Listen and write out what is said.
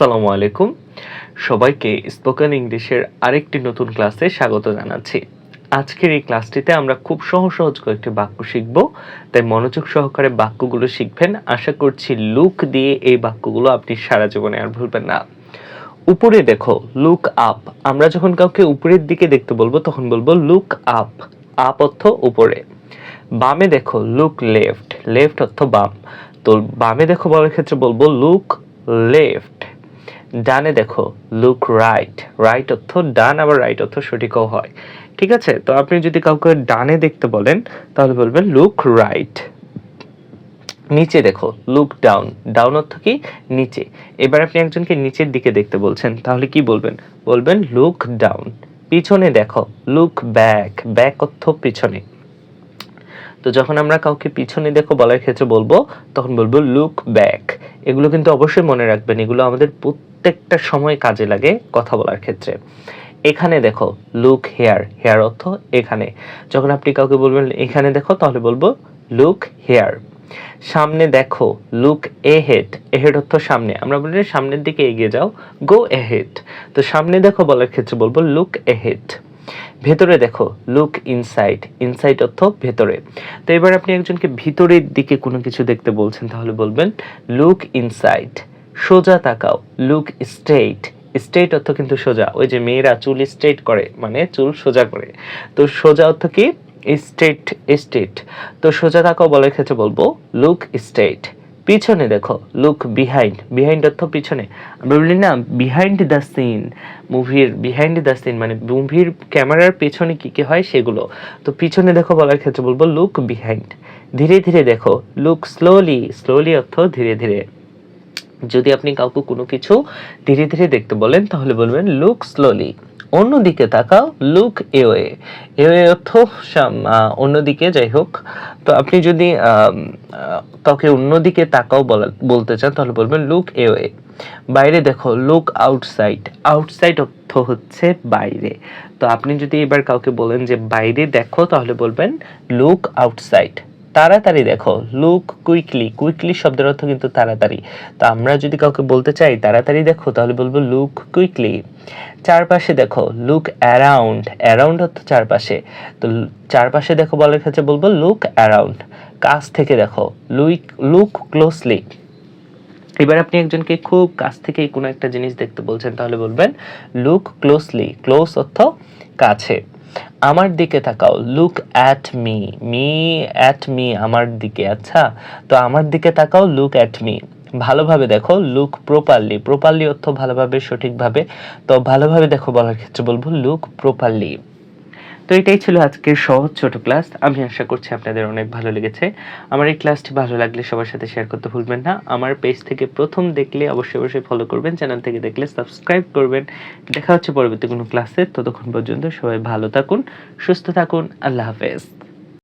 আসসালামু আলাইকুম। সবাইকে স্পোকেন ইংলিশের আরেকটি নতুন ক্লাসে স্বাগত জানাচ্ছি। আজকের এই ক্লাসটিতে আমরা খুব সহজ সহজ কয়েকটি বাক্য শিখব। তাই মনোযোগ সহকারে বাক্যগুলো শিখবেন। আশা করছি লুক দিয়ে এই বাক্যগুলো আপনি সারা জীবনে আর ভুলবেন না। উপরে দেখো লুক আপ আমরা যখন কাউকে উপরের দিকে দেখতে বলব, তখন বলব লুক আপ আপ অর্থ উপরে। বামে দেখো লুক লেফট লেফট অর্থ বাম। তো বামে দেখো বলার ক্ষেত্রে বলব লুক লেফট ডানে দেখো লুক রাইট রাইট অর্থ ডান, আবার রাইট অর্থ সঠিকও হয়। ঠিক আছে? তো আপনি যদি কাউকে ডানে দেখতে বলেন, তাহলে বলবেন লুক রাইট নিচে দেখো লুক ডাউন ডাউন অর্থ কি? নিচে। এবার আপনি একজনকে নিচের দিকে দেখতে বলছেন, তাহলে কি বলবেন? বলবেন লুক ডাউন পিছনে দেখো লুক ব্যাক ব্যাক অর্থ পিছনে। তো যখন আমরা কাউকে পিছনে দেখো বলার ক্ষেত্রে বলব, তখন বলব লুক ব্যাক এগুলো কিন্তু অবশ্যই মনে রাখবেন, এগুলো আমাদের প্রত্যেকটা সময় কাজে লাগে কথা বলার ক্ষেত্রে। এখানে দেখো লুক হেয়ার হেয়ার অর্থ এখানে। যখন আপনি কাউকে বলবেন, এখানে দেখো, তাহলে বলব লুক হেয়ার সামনে দেখো লুক এহেড এহেড অর্থ সামনে। আমরা বলি, সামনের দিকে এগিয়ে যাও গো এহেড তো সামনে দেখো বলার ক্ষেত্রে বলব লুক এহেড ভেতরে দেখো লুক ইনসাইড ইনসাইড অর্থ ভেতরে। তো এবার আপনি একজনকে ভিতরের দিকে কোনো কিছু দেখতে বলছেন, তাহলে বলবেন লুক ইনসাইড সোজা তাকাও লুক স্ট্রেইট স্ট্রেইট অর্থ কিন্তু সোজা, ওই যে মেয়েরা চুল স্ট্রেইট করে মানে চুল সোজা করে। তো সোজা অর্থ কি? স্ট্রেট স্ট্রেট তো সোজা তাকাও বলার ক্ষেত্রে বলব লুক স্ট্রেইট পিছনে দেখো লুক বিহাইন্ড বিহাইন্ড অর্থ পিছনে। আমরা বলি না বিহাইন্ড দ্য সিন মুভির বিহাইন্ড দ্য সিন মানে মুভির ক্যামেরার পেছনে কি কি হয় সেগুলো। তো পিছনে দেখো বলার ক্ষেত্রে বলব লুক বিহাইন্ড ধীরে ধীরে দেখো লুক স্লোলি স্লোলি অর্থ ধীরে ধীরে। যদি আপনি কাউকে কোনো কিছু ধীরে ধীরে দেখতে বলেন, তাহলে বলবেন লুক স্লোলি অন্যদিকে তাকাও লুক এওয়ে এওয়ে অর্থ অন্যদিকে, যাই হোক। তো আপনি যদি কাউকে অন্যদিকে তাকাও বলা, বলতে চান, তাহলে বলবেন লুক এওয়ে বাইরে দেখো লুক আউটসাইড আউটসাইড অর্থ হচ্ছে বাইরে। তো আপনি যদি এবার কাউকে বলেন যে বাইরে দেখো, তাহলে বলবেন লুক আউটসাইড তাড়াতাড়ি দেখো লুক কুইকলি কুইকলি শব্দের অর্থ কিন্তু তাড়াতাড়ি। তো আমরা যদি কাউকে বলতে চাই, তাড়াতাড়ি দেখো, তাহলে বলব লুক কুইকলি চারপাশে দেখো লুক অ্যারাউন্ড অ্যারাউন্ড অর্থ চারপাশে। তো চারপাশে দেখো বলার ক্ষেত্রে বলব লুক অ্যারাউন্ড কাছ থেকে দেখো লুইক লুক ক্লোজলি এবার আপনি একজনকে খুব কাছ থেকে কোনো একটা জিনিস দেখতে বলছেন, তাহলে বলবেন লুক ক্লোজলি ক্লোজ অর্থ কাছে। আমার দিকে তাকাও look at me me at me আমার দিকে আচ্ছা? তো আমার দিকে তাকাও লুক অ্যাট মি ভালোভাবে দেখো লুক প্রপারলি প্রপারলি অর্থ ভালোভাবে, সঠিকভাবে। তো ভালোভাবে দেখো বলার ক্ষেত্রে বলব লুক প্রপারলি তো এটাই ছিল আজকের সহজ ছোট ক্লাস আমি আশা করছি আপনাদের অনেক ভালো লেগেছে। আমার এই ক্লাসটি ভালো লাগলে সবার সাথে শেয়ার করতে ভুলবেন না। আমার পেজ থেকে প্রথম দেখলে অবশ্যই অবশ্যই ফলো করবেন। চ্যানেল থেকে দেখলে সাবস্ক্রাইব করবেন। দেখা হচ্ছে পরবর্তী কোনো ক্লাসে ততক্ষণ পর্যন্ত সবাই ভালো থাকুন, সুস্থ থাকুন। আল্লাহ হাফেজ।